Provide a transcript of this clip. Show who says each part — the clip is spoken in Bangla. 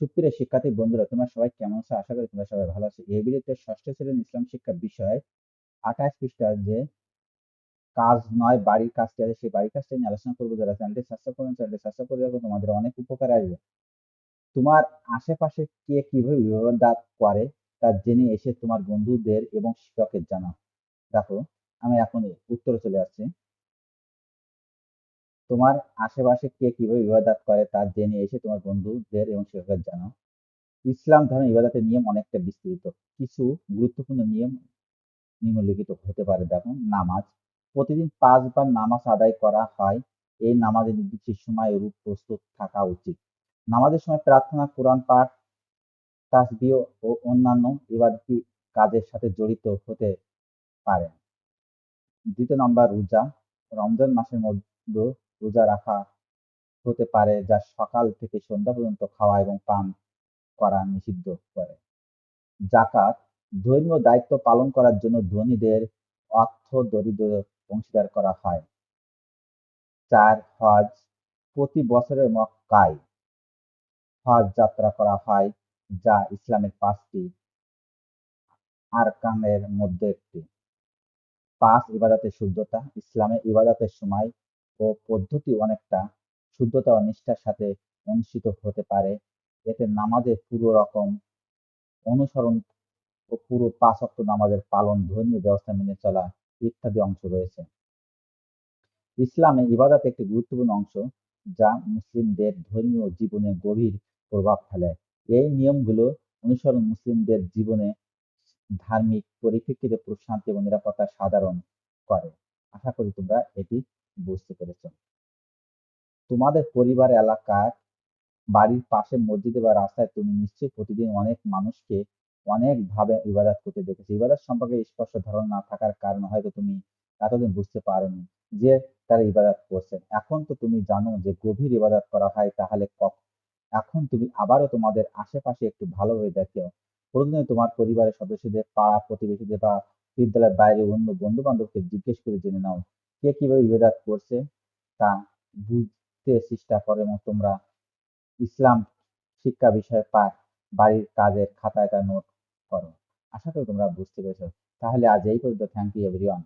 Speaker 1: সুপ্রিয় শিক্ষার্থী বন্ধুরা, তোমরা সবাই কেমন আছো? আশা করি তোমরা সবাই ভালো আছো। এই ভিডিওতে ষষ্ঠ শ্রেণির ইসলাম শিক্ষা বিষয় আঠাশ পৃষ্ঠা যে কাজ নয়, বাড়ির কাজটি আছে, সেই বাড়ির কাজটা নিয়ে আলোচনা করব। যারা চ্যানেলটি সাবস্ক্রাইব করবেন চ্যানেলটি সাবস্ক্রাইব করে রাখবেন তোমাদের অনেক উপকার আসবে। তোমার আশেপাশে কে কীভাবে বিবাদ করে, তা জেনে এসে তোমার বন্ধুদের এবং শিক্ষকের জানাও। দেখো, আমি এখন উত্তরে চলে আসছি। তোমার আশেপাশে কে কীভাবে ইবাদত করে তা জেনে এসে তোমার বন্ধুদের এবং শিক্ষকের জানাও। ইসলাম ধর্মের ইবাদতের নিয়ম অনেকটা বিস্তৃত। কিছু গুরুত্বপূর্ণ নিয়ম নিম্নলিখিত হতে পারে। দেখো, নামাজ। প্রতিদিন পাঁচবার নামাজ আদায় করা হয়। এই নামাজের নির্দিষ্ট সময় রূপ প্রস্তুত থাকা উচিত। নামাজের সময় প্রার্থনা, কোরআন পাঠ, তাসবিহ ও অন্যান্য ইবাদতি কাজের সাথে জড়িত হতে পারে। দ্বিতীয় নম্বর, রোজা। রমজান মাসের মধ্যে রোজা রাখা হতে পারে যা সকাল থেকে সন্ধ্যা পর্যন্ত খাওয়া এবং পান করা নিষিদ্ধ করে। জাকাত ধর্মীয় দায়িত্ব পালন করার জন্য ধনীদের অর্থ দরিদ্র অংশীদার করা হয়। চার, হজ, প্রতি বছরে মক্কায় হজ যাত্রা করা হয়, যা ইসলামের পাঁচটি আরকানের মধ্যে একটি। পাঁচ, ইবাদতের শুদ্ধতা। ইসলামে ইবাদতের সময় ও পদ্ধতি অনেকটা শুদ্ধতা ও নিষ্ঠার সাথে অনুষ্ঠিত হতে পারে। এতে নামাজের পুরো রকম অনুসরণ ও পুরো পাঁচ নামাজের পালন ধর্মীয় ব্যবস্থা মেনে চলা ইত্যাদি অংশ রয়েছে। ইসলামে ইবাদত একটি গুরুত্বপূর্ণ অংশ যা মুসলিমদের ধর্মীয় জীবনে গভীর প্রভাব ফেলে। এই নিয়মগুলো অনুসরণ মুসলিমদের জীবনে ধার্মিক পরিপ্রেক্ষিতে প্রশান্তি এবং নিরাপত্তা সাধারণ করে। আশা করি তোমরা এটি বুঝতে পেরেছ? তোমাদের পরিবার, এলাকার বাড়ির পাশে মসজিদে বা রাস্তায় তুমি নিশ্চয়ই প্রতিদিন অনেক মানুষকে অনেকভাবে ইবাদত করতে দেখেছ। ইবাদত সম্পর্কে স্পষ্ট ধারণা না থাকার কারণে হয়তো তুমি এতদিন বুঝতে পারোনি যে তারা ইবাদত করছেন। এখন তো তুমি জানো যে গভীর ইবাদত করা হয় তাহলে এখন তুমি আবারও তোমাদের আশেপাশে একটু ভালোভাবে দেখো প্রতিদিন তোমার পরিবারের সদস্যদের পাড়া প্রতিবেশীদের বা বিদ্যালয়ের বাইরে অন্য বন্ধু বান্ধবকে জিজ্ঞেস করে জেনে নাও কে কীভাবে ইবাদত করছে তা বুঝতে চেষ্টা করে এবং তোমরা ইসলাম শিক্ষা বিষয়ে পাঠ বাড়ির কাজের খাতায় তা নোট করো। আশা করি তোমরা বুঝতে পেরেছ। তাহলে আজ এই পর্যন্ত। Thank you everyone